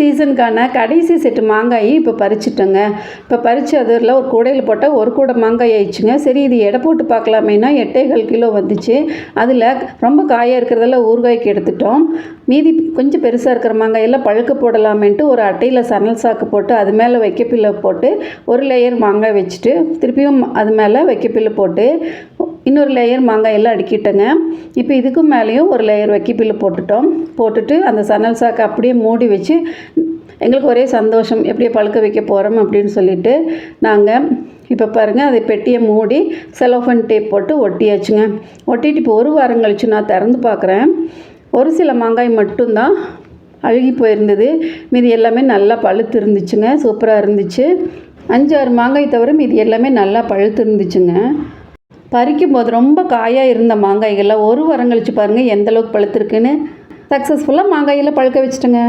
சீசனுக்கான கடைசி செட்டு மாங்காயை இப்போ பறிச்சிட்டேங்க. இப்போ பறித்து அதில் ஒரு கூடையில் போட்டால் ஒரு கூடை மாங்காய் ஆயிடுச்சுங்க. சரி இது எடை போட்டு பார்க்கலாமேனா எட்டேகால் கிலோ வந்துச்சு. அதில் ரொம்ப காயாக இருக்கிறதெல்லாம் ஊறுகாய்க்கு எடுத்துட்டோம். மீதி கொஞ்சம் பெருசாக இருக்கிற மாங்காயெல்லாம் பழுக்க போடலாமேன்ட்டு ஒரு அட்டையில் சணல் சாக்கு போட்டு அது மேலே வைக்கப்பில்லை போட்டு ஒரு லேயர் மாங்காய் வச்சுட்டு திருப்பியும் அது மேலே வைக்கப்பில்லை போட்டு இன்னொரு லேயர் மாங்காய் எல்லாம் அடுக்கிட்டேங்க. இப்போ இதுக்கு மேலேயும் ஒரு லேயர் வைக்கப்பில்லு போட்டுட்டோம். போட்டுட்டு அந்த சன்னல் சாக்கை அப்படியே மூடி வச்சு எங்களுக்கு ஒரே சந்தோஷம் எப்படியே பழுக்க வைக்க போகிறோம் அப்படின்னு சொல்லிட்டு நாங்கள் இப்போ பாருங்கள் அதை பெட்டியை மூடி செலோஃபன் டேப் போட்டு ஒட்டியாச்சுங்க. ஒட்டிட்டு இப்போ ஒரு வாரம் கழிச்சு நான் திறந்து பார்க்குறேன் ஒரு சில மாங்காய் மட்டும்தான் அழுகி போயிருந்தது. மீதி எல்லாமே நல்லா பழுத்து இருந்துச்சுங்க சூப்பராக இருந்துச்சு. அஞ்சாறு மாங்காய் தவிர மீதி எல்லாமே நல்லா பழுத்து இருந்துச்சுங்க பறிக்கும் போது ரொம்ப காயாக இருந்த மாங்காய்கள்லாம் ஒரு வாரம் கழிச்சு பாருங்கள் எந்த அளவுக்கு பழுத்திருக்குன்னு. சக்ஸஸ்ஃபுல்லாக மாங்காயெல்லாம் பழுக்க வச்சுட்டேங்க.